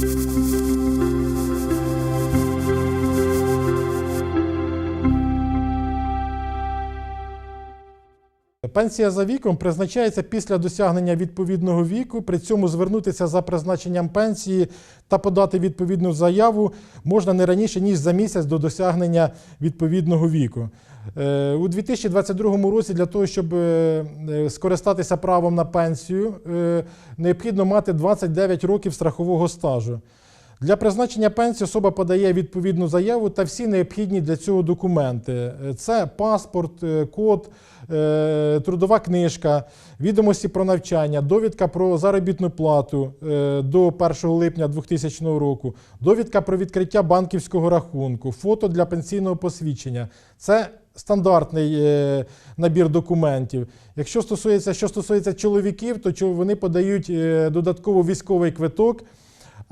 Thank you. Пенсія за віком призначається після досягнення відповідного віку. При цьому звернутися за призначенням пенсії та подати відповідну заяву можна не раніше ніж за місяць до досягнення відповідного віку. Е, У 2022 році для того, щоб е, е, скористатися правом на пенсію, необхідно мати 29 років страхового стажу. Для призначення пенсії особа подає відповідну заяву та всі необхідні для цього документи. Е, Це паспорт, е, код, е, трудова книжка, відомості про навчання, довідка про заробітну плату до 1 липня 2000 року, довідка про відкриття банківського рахунку, фото для пенсійного посвідчення. Це стандартний набір документів. Якщо стосується, що стосується чоловіків, то вони подають додатково військовий квиток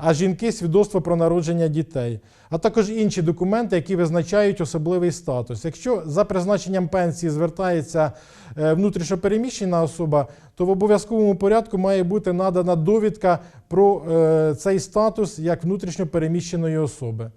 а жінки свідоцтво про народження дітей, а також інші документи, які визначають особливий статус. Якщо за призначенням пенсії звертається е, внутрішньопереміщена особа, то в обов'язковому порядку має бути надана довідка про е, цей статус як внутрішньопереміщеної особи.